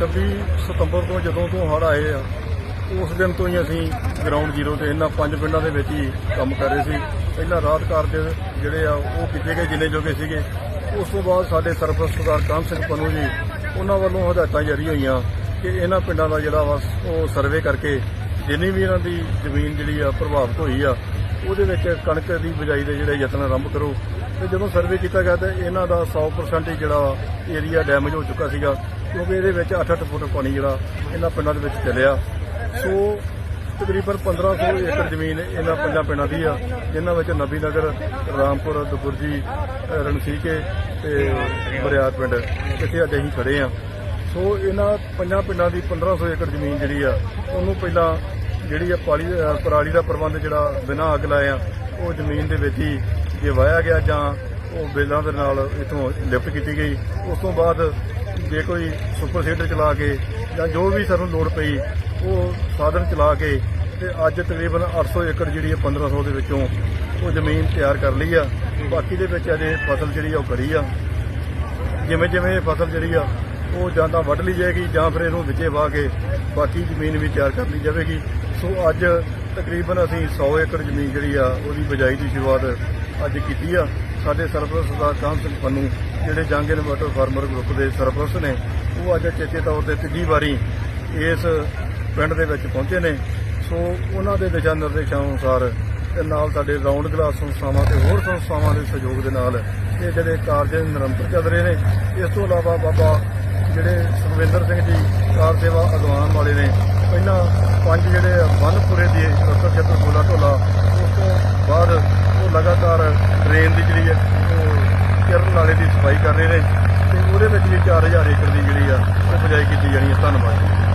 26 ਸਤੰਬਰ ਤੋਂ ਜਦੋਂ ਤੋਂ ਹੜ੍ਹ ਆਏ ਆ, ਉਸ ਦਿਨ ਤੋਂ ਹੀ ਅਸੀਂ ਗਰਾਊਂਡ ਜ਼ੀਰੋ ਤੇ ਇਹਨਾਂ ਪੰਜ ਪਿੰਡਾਂ ਦੇ ਵਿੱਚ ਹੀ ਕੰਮ ਕਰ ਰਹੇ ਸੀ। ਪਹਿਲਾਂ ਰਾਤ ਕਾਰਜ ਜਿਹੜੇ ਆ, ਉਹ ਕੀਤੇ ਗਏ ਜਿੰਨੇ ਜੋਗੇ ਸੀਗੇ। ਉਸ ਤੋਂ ਬਾਅਦ ਸਾਡੇ ਸਰਪ੍ਰਸਤ ਸਰਦਾਰ ਕਾਮ ਸਿੰਘ ਪਨੂ ਜੀ, ਉਹਨਾਂ ਵੱਲੋਂ ਹਦਾਇਤਾਂ ਜਾਰੀ ਹੋਈਆਂ ਕਿ ਇਹਨਾਂ ਪਿੰਡਾਂ ਦਾ ਜਿਹੜਾ ਵਾ, ਉਹ ਸਰਵੇ ਕਰਕੇ ਜਿੰਨੀ ਵੀ ਇਹਨਾਂ ਦੀ ਜ਼ਮੀਨ ਜਿਹੜੀ ਆ, ਪ੍ਰਭਾਵਿਤ ਹੋਈ ਆ, ਉਹਦੇ ਵਿੱਚ ਕਣਕ ਦੀ ਬਿਜਾਈ ਦੇ ਜਿਹੜੇ ਯਤਨ ਆਰੰਭ ਕਰੋ। ਤੇ ਜਦੋਂ ਸਰਵੇ ਕੀਤਾ ਗਿਆ ਤਾਂ ਇਹਨਾਂ ਦਾ 100% ਹੀ ਜਿਹੜਾ ਏਰੀਆ ਡੈਮੇਜ ਹੋ ਚੁੱਕਾ ਸੀਗਾ, ਕਿਉਂਕਿ ਇਹਦੇ ਵਿੱਚ 8-8 ਫੁੱਟ ਪਾਣੀ ਜਿਹੜਾ ਇਹਨਾਂ ਪਿੰਡਾਂ ਦੇ ਵਿੱਚ ਚਲਿਆ। ਸੋ ਤਕਰੀਬਨ 1500 ਏਕੜ ਜ਼ਮੀਨ ਇਹਨਾਂ ਪੰਜਾਂ ਪਿੰਡਾਂ ਦੀ ਆ, ਜਿਨ੍ਹਾਂ ਵਿੱਚ ਨਬੀ ਨਗਰ, ਰਾਮਪੁਰ ਦਬੁਰਜੀ ਰਣਸੀਕੇ ਤੇ ਬਰਿਆਤ ਪਿੰਡ ਇੱਥੇ ਅੱਜ ਅਸੀਂ ਖੜੇ ਆ। ਸੋ ਇਹਨਾਂ ਪੰਜਾਂ ਪਿੰਡਾਂ ਦੀ 1500 ਏਕੜ ਜ਼ਮੀਨ ਜਿਹੜੀ ਆ, ਉਹਨੂੰ ਪਹਿਲਾਂ ਜਿਹੜੀ ਆ ਪਾਲੀ ਪਰਾਲੀ ਦਾ ਪ੍ਰਬੰਧ ਜਿਹੜਾ ਬਿਨਾਂ ਅੱਗ ਲਾਇਆ ਉਹ ਜ਼ਮੀਨ ਦੇ ਵਿੱਚ ਹੀ ਜੇ ਵਾਇਆ ਗਿਆ ਜਾਂ ਉਹ ਬੇਲਾਂ ਦੇ ਨਾਲ ਇਥੋਂ ਲਿਫਟ ਕੀਤੀ ਗਈ, ਉਸ ਤੋਂ ਬਾਅਦ ਜੇ ਕੋਈ ਸੁਪਰ ਸੀਡਰ ਚਲਾ ਕੇ ਜਾਂ ਜੋ ਵੀ ਸਾਨੂੰ ਲੋੜ ਪਈ, ਉਹ ਸਾਧਨ ਚਲਾ ਕੇ ਤੇ ਅੱਜ ਤਕਰੀਬਨ 800 ਏਕੜ ਜਿਹੜੀ ਹੈ 1500 ਦੇ ਵਿੱਚੋਂ ਉਹ ਜ਼ਮੀਨ ਤਿਆਰ ਕਰ ਲਈ ਆ। ਬਾਕੀ ਦੇ ਵਿੱਚ ਅਜੇ ਫਸਲ ਜਿਹੜੀ ਆ ਉਹ ਖੜੀ ਆ। ਜਿਵੇਂ ਜਿਵੇਂ ਇਹ ਫਸਲ ਜਿਹੜੀ ਆ, ਉਹ ਜਾਂ ਤਾਂ ਵੱਢ ਲਈ ਜਾਏਗੀ ਜਾਂ ਫਿਰ ਇਹਨੂੰ ਵਿੱਚੇ ਵਾਹ ਕੇ ਬਾਕੀ ਜ਼ਮੀਨ ਵੀ ਤਿਆਰ ਕਰ ਲਈ ਜਾਵੇਗੀ। ਸੋ ਅੱਜ ਤਕਰੀਬਨ ਅਸੀਂ 100 ਏਕੜ ਜ਼ਮੀਨ ਜਿਹੜੀ ਆ, ਉਹਦੀ ਬਿਜਾਈ ਦੀ ਸ਼ੁਰੂਆਤ ਅੱਜ ਕੀਤੀ ਆ। ਸਾਡੇ ਸਰਪ੍ਰਸਤ ਸਰਦਾਰ ਕਾਮ ਸਿੰਘ ਪੰਨੂ, ਜਿਹੜੇ ਜੰਗ ਇਨਵਰਟਰ ਫਾਰਮਰ ਗਰੁੱਪ ਦੇ ਸਰਪ੍ਰਸਤ ਨੇ, ਉਹ ਅੱਜ ਚੇਚੇ ਤੌਰ ਤੇ ਤੀਜੀ ਵਾਰੀ ਇਸ ਪਿੰਡ ਦੇ ਵਿੱਚ ਪਹੁੰਚੇ ਨੇ। ਸੋ ਉਹਨਾਂ ਦੇ ਦਿਸ਼ਾ ਨਿਰਦੇਸ਼ਾਂ ਅਨੁਸਾਰ ਤੇ ਨਾਲ ਸਾਡੇ ਰਾਉਂਡ ਗਲਾਸ ਸੰਸਥਾਵਾਂ ਤੇ ਹੋਰ ਸੰਸਥਾਵਾਂ ਦੇ ਸਹਿਯੋਗ ਦੇ ਨਾਲ ਇਹ ਜਿਹੜੇ ਕਾਰਜ ਨਿਰੰਤਰ ਚੱਲ ਰਹੇ ਨੇ, ਇਸ ਤੋਂ ਇਲਾਵਾ ਬਾਬਾ ਜਿਹੜੇ ਸੁਖਵਿੰਦਰ ਸਿੰਘ ਜੀ, ਕਾਰ ਸੇਵਾ ਅਗਵਾਨ ਵਾਲੇ ਨੇ ਪਹਿਲਾਂ ਪੰਜ ਜਿਹੜੇ ਵਨਪੁਰੇ ਦੀ ਰਸਤਾ ਖੇਤਰ ਗੋਲਾ ਢੋਲਾ, ਉਸ ਤੋਂ ਬਾਅਦ ਉਹ ਲਗਾਤਾਰ ਡਰੇਨ ਦੀ ਜਿਹੜੀ ਹੈ, ਉਹ ਕਿਰਨ ਨਾਲੇ ਦੀ ਸਫ਼ਾਈ ਕਰ ਰਹੇ ਨੇ ਤੇ ਉਹਦੇ ਵਿੱਚ ਵੀ 4000 ਏਕੜ ਦੀ ਜਿਹੜੀ ਆ, ਉਹ ਬਿਜਾਈ ਕੀਤੀ ਜਾਣੀ ਹੈ। ਧੰਨਵਾਦ। ਜੀ